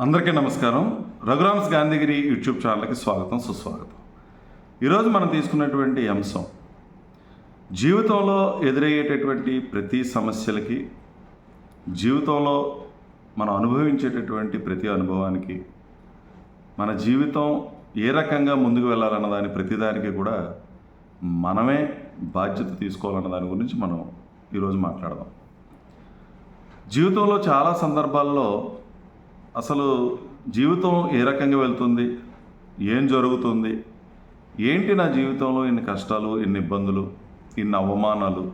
అందరికీ నమస్కారం. రఘురామ్స్ గాంధీగిరి యూట్యూబ్ ఛానల్కి స్వాగతం సుస్వాగతం. ఈరోజు మనం తీసుకున్నటువంటి అంశం జీవితంలో ఎదురయ్యేటటువంటి ప్రతి సమస్యలకి జీవితంలో మనం అనుభవించేటటువంటి ప్రతి అనుభవానికి మన జీవితం ఏ రకంగా ముందుకు వెళ్ళాలన్న దాని ప్రతిదానికి కూడా మనమే బాధ్యత తీసుకోవాలన్న దాని గురించి మనం ఈరోజు మాట్లాడదాం. జీవితంలో చాలా సందర్భాల్లో అసలు జీవితం ఏ రకంగా వెళ్తుంది? ఏం జరుగుతుంది? ఏంటి నా జీవితంలో ఇన్ని కష్టాలు ఇన్ని ఇబ్బందులు ఇన్ని అవమానాలు?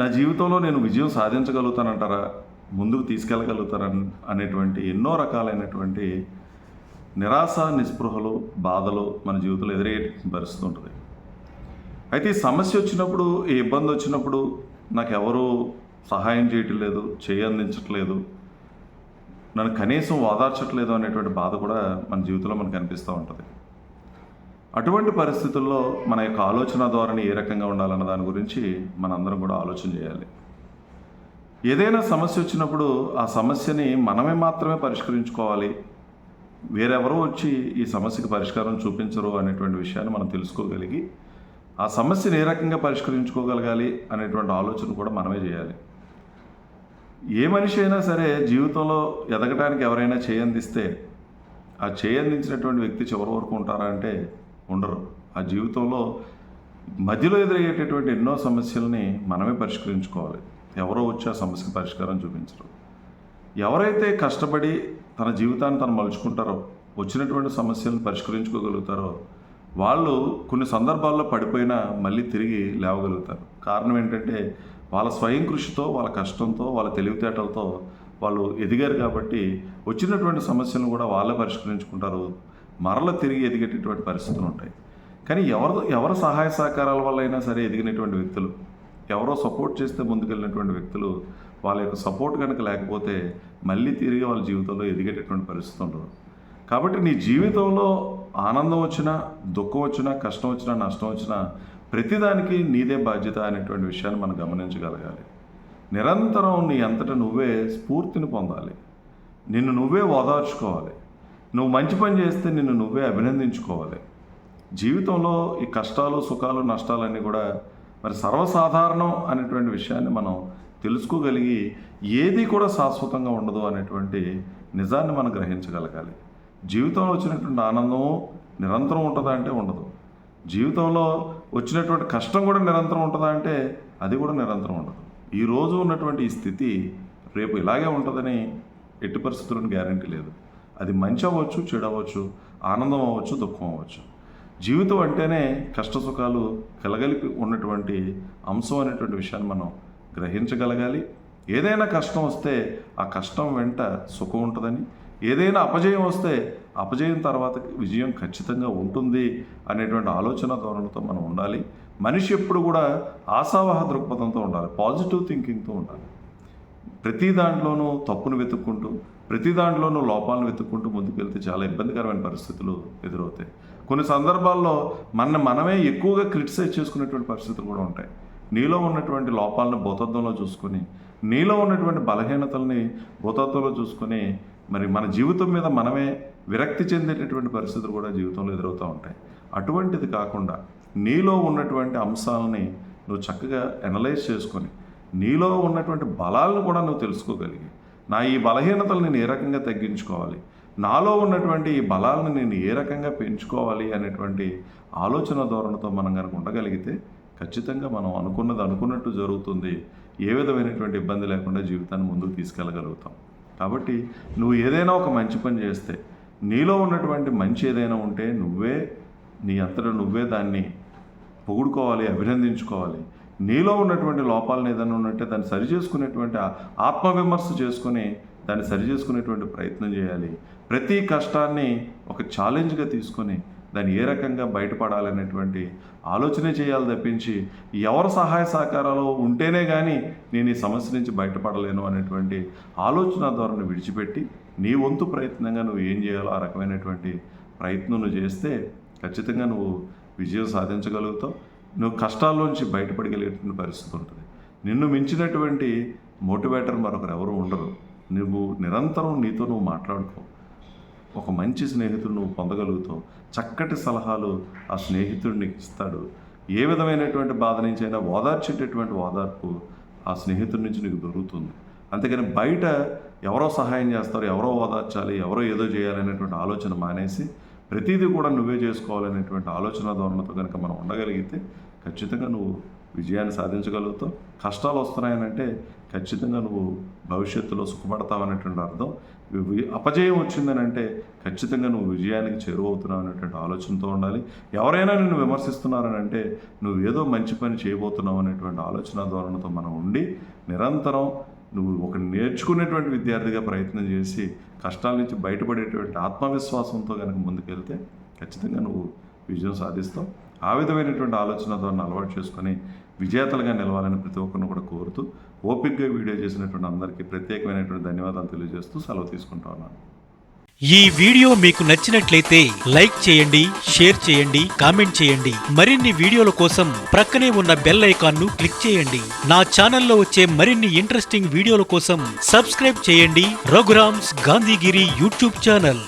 నా జీవితంలో నేను విజయం సాధించగలుగుతానంటారా? ముందుకు తీసుకెళ్ళగలుగుతారా అనేటువంటి ఎన్నో రకాలైనటువంటి నిరాశ నిస్పృహలు బాధలు మన జీవితంలో ఎదురయ్యే పరిస్థితి ఉంటుంది. అయితే ఈ సమస్య వచ్చినప్పుడు ఈ ఇబ్బంది వచ్చినప్పుడు నాకు ఎవరు సహాయం చేయటం లేదు చేయందించట్లేదు. నన్ను కనీసం ఓదార్చట్లేదు అనేటువంటి బాధ కూడా మన జీవితంలో మనకు కనిపిస్తూ ఉంటుంది. అటువంటి పరిస్థితుల్లో మన యొక్క ఆలోచన ధోరణి ఏ రకంగా ఉండాలన్న దాని గురించి మనందరం కూడా ఆలోచన చేయాలి. ఏదైనా సమస్య వచ్చినప్పుడు ఆ సమస్యని మనమే మాత్రమే పరిష్కరించుకోవాలి. వేరెవరో వచ్చి ఈ సమస్యకి పరిష్కారం చూపించరు అనేటువంటి విషయాన్ని మనం తెలుసుకోగలిగి ఆ సమస్యను ఏ రకంగా పరిష్కరించుకోగలగాలి అనేటువంటి ఆలోచన కూడా మనమే చేయాలి. ఏ మనిషి అయినా సరే జీవితంలో ఎదగడానికి ఎవరైనా చేయందిస్తే ఆ చేయందించినటువంటి వ్యక్తి చివరి వరకు ఉంటారా అంటే ఉండరు. ఆ జీవితంలో మధ్యలో ఎదురయ్యేటటువంటి ఎన్నో సమస్యల్ని మనమే పరిష్కరించుకోవాలి. ఎవరో వచ్చి ఆ సమస్యకి పరిష్కారం చూపించరు. ఎవరైతే కష్టపడి తన జీవితాన్ని తను మలుచుకుంటారో వచ్చినటువంటి సమస్యలను పరిష్కరించుకోగలుగుతారో వాళ్ళు కొన్ని సందర్భాల్లో పడిపోయినా మళ్ళీ తిరిగి లేవగలుగుతారు. కారణం ఏంటంటే వాళ్ళ స్వయం కృషితో వాళ్ళ కష్టంతో వాళ్ళ తెలివితేటలతో వాళ్ళు ఎదిగారు కాబట్టి వచ్చినటువంటి సమస్యలను కూడా వాళ్ళే పరిష్కరించుకుంటారు. మరల తిరిగి ఎదిగేటటువంటి పరిస్థితులు ఉంటాయి. కానీ ఎవరు ఎవరి సహాయ సహకారాల వల్ల అయినా సరే ఎదిగినటువంటి వ్యక్తులు ఎవరో సపోర్ట్ చేస్తే ముందుకెళ్ళినటువంటి వ్యక్తులు వాళ్ళ యొక్క సపోర్ట్ కనుక లేకపోతే మళ్ళీ తిరిగి వాళ్ళ జీవితంలో ఎదిగేటటువంటి పరిస్థితి ఉండదు కాబట్టి నీ జీవితంలో ఆనందం వచ్చినా దుఃఖం వచ్చినా కష్టం వచ్చినా నష్టం వచ్చినా ప్రతిదానికి నీదే బాధ్యత అనేటువంటి విషయాన్ని మనం గమనించగలగాలి. నిరంతరం నీ అంతటా నువ్వే స్ఫూర్తిని పొందాలి. నిన్ను నువ్వే ఓదార్చుకోవాలి. నువ్వు మంచి పని చేస్తే నిన్ను నువ్వే అభినందించుకోవాలి. జీవితంలో ఈ కష్టాలు సుఖాలు నష్టాలన్నీ కూడా మరి సర్వసాధారణం అనేటువంటి విషయాన్ని మనం తెలుసుకోగలిగి ఏది కూడా శాశ్వతంగా ఉండదు అనేటువంటి నిజాన్ని మనం గ్రహించగలగాలి. జీవితంలో వచ్చినటువంటి ఆనందం నిరంతరం ఉంటుందా అంటే ఉండదు. జీవితంలో వచ్చినటువంటి కష్టం కూడా నిరంతరం ఉంటుందా అంటే అది కూడా నిరంతరం ఉండదు. ఈ రోజు ఉన్నటువంటి ఈ స్థితి రేపు ఇలాగే ఉంటుందని ఎట్టి పరిస్థితులను గ్యారంటీ లేదు. అది మంచి అవ్వచ్చు చెడు అవ్వచ్చు ఆనందం అవ్వచ్చు దుఃఖం అవ్వచ్చు. జీవితం అంటేనే కష్ట సుఖాలు కలగలిపి ఉన్నటువంటి అంశం అనేటువంటి విషయాన్ని మనం గ్రహించగలగాలి. ఏదైనా కష్టం వస్తే ఆ కష్టం వెంట సుఖం ఉంటుందని ఏదైనా అపజయం వస్తే అపజయం తర్వాత విజయం ఖచ్చితంగా ఉంటుంది అనేటువంటి ఆలోచన ధోరణితో మనం ఉండాలి. మనిషి ఎప్పుడు కూడా ఆశావహ దృక్పథంతో ఉండాలి పాజిటివ్ థింకింగ్తో ఉండాలి. ప్రతి దాంట్లోనూ తప్పును వెతుక్కుంటూ ప్రతి దాంట్లోనూ లోపాలను వెతుక్కుంటూ ముందుకెళ్తే చాలా ఇబ్బందికరమైన పరిస్థితులు ఎదురవుతాయి. కొన్ని సందర్భాల్లో మన మనమే ఎక్కువగా క్రిటిసైజ్ చేసుకునేటువంటి పరిస్థితులు కూడా ఉంటాయి. నీలో ఉన్నటువంటి లోపాలను భూతత్వంలో చూసుకొని నీలో ఉన్నటువంటి బలహీనతల్ని భూతత్వంలో చూసుకొని మరి మన జీవితం మీద మనమే విరక్తి చెందేటటువంటి పరిస్థితులు కూడా జీవితంలో ఎదురవుతూ ఉంటాయి. అటువంటిది కాకుండా నీలో ఉన్నటువంటి అంశాలని నువ్వు చక్కగా అనలైజ్ చేసుకొని నీలో ఉన్నటువంటి బలాలను కూడా నువ్వు తెలుసుకోగలిగి నా ఈ బలహీనతలు నేను ఏ రకంగా తగ్గించుకోవాలి నాలో ఉన్నటువంటి ఈ బలాలను నేను ఏ రకంగా పెంచుకోవాలి అనేటువంటి ఆలోచన ధోరణితో మనం కనుక ఉండగలిగితే ఖచ్చితంగా మనం అనుకున్నది అనుకున్నట్టు జరుగుతుంది. ఏ విధమైనటువంటి ఇబ్బంది లేకుండా జీవితాన్ని ముందుకు తీసుకెళ్ళగలుగుతాం. కాబట్టి నువ్వు ఏదైనా ఒక మంచి పని చేస్తే నీలో ఉన్నటువంటి మంచి ఏదైనా ఉంటే నువ్వే నీ అంతటా నువ్వే దాన్ని పొగుడుకోవాలి అభినందించుకోవాలి. నీలో ఉన్నటువంటి లోపాలను ఏదైనా ఉన్నట్టే దాన్ని సరి చేసుకునేటువంటి ఆత్మవిమర్శ చేసుకుని దాన్ని సరి చేసుకునేటువంటి ప్రయత్నం చేయాలి. ప్రతి కష్టాన్ని ఒక ఛాలెంజ్గా తీసుకొని దాన్ని ఏ రకంగా బయటపడాలనేటువంటి ఆలోచనే చేయాలి తప్పించి ఎవరి సహాయ సహకారాలు ఉంటేనే కానీ నేను ఈ సమస్య నుంచి బయటపడలేను అనేటువంటి ఆలోచన ధోరణి విడిచిపెట్టి నీ వంతు ప్రయత్నంగా నువ్వు ఏం చేయాలో ఆ రకమైనటువంటి ప్రయత్నం నువ్వు చేస్తే ఖచ్చితంగా నువ్వు విజయం సాధించగలుగుతావు. నువ్వు కష్టాల్లోంచి బయటపడగలిగేటువంటి పరిస్థితి ఉంటుంది. నిన్ను మించినటువంటి మోటివేటర్ మరొకరు ఎవరు ఉండరు. నువ్వు నిరంతరం నీతో నువ్వు మాట్లాడుకో. ఒక మంచి స్నేహితుడు నువ్వు పొందగలుగుతావు. చక్కటి సలహాలు ఆ స్నేహితుడు నీకు ఇస్తాడు. ఏ విధమైనటువంటి బాధ నుంచి అయినా ఓదార్చేటటువంటి ఓదార్పు ఆ స్నేహితుడి నుంచి నీకు దొరుకుతుంది. అంతేకాని బయట ఎవరో సహాయం చేస్తారు ఎవరో ఓదార్చాలి ఎవరో ఏదో చేయాలనేటువంటి ఆలోచన మానేసి ప్రతిదీ కూడా నువ్వే చేసుకోవాలనేటువంటి ఆలోచన ధోరణితో కనుక మనం ఉండగలిగితే ఖచ్చితంగా నువ్వు విజయాన్ని సాధించగలుగుతావు. కష్టాలు వస్తున్నాయనంటే ఖచ్చితంగా నువ్వు భవిష్యత్తులో సుఖపడతావు అనేటువంటి అర్థం. అపజయం వచ్చిందని అంటే ఖచ్చితంగా నువ్వు విజయానికి చేరువవుతున్నావు అనేటువంటి ఆలోచనతో ఉండాలి. ఎవరైనా నిన్ను విమర్శిస్తున్నారని అంటే నువ్వు ఏదో మంచి పని చేయబోతున్నావు అనేటువంటి ఆలోచన ధోరణితో మనం ఉండి నిరంతరం నువ్వు ఒక నేర్చుకునేటువంటి విద్యార్థిగా ప్రయత్నం చేసి కష్టాల నుంచి బయటపడేటువంటి ఆత్మవిశ్వాసంతో కనుక ముందుకెళ్తే ఖచ్చితంగా నువ్వు విజయం సాధిస్తావు. ఆ విధమైనటువంటి ఆలోచన ధోరణి అలవాటు చేసుకొని విజేతలుగా నిలవాలని ప్రతి ఒక్కరిని కూడా కోరుతూ ఓపిక్గా వీడియో చేసినటువంటి అందరికీ ప్రత్యేకమైనటువంటి ధన్యవాదాలు తెలియజేస్తూ సెలవు తీసుకుంటా ఉన్నాను. ఈ వీడియో మీకు నచ్చినట్లయితే లైక్ చేయండి షేర్ చేయండి కామెంట్ చేయండి. మరిన్ని వీడియోల కోసం ప్రక్కనే ఉన్న బెల్ ఐకాన్ను క్లిక్ చేయండి. నా ఛానల్లో వచ్చే మరిన్ని ఇంట్రెస్టింగ్ వీడియోల కోసం సబ్స్క్రైబ్ చేయండి. Raghuram's Gandhigiri YouTube channel.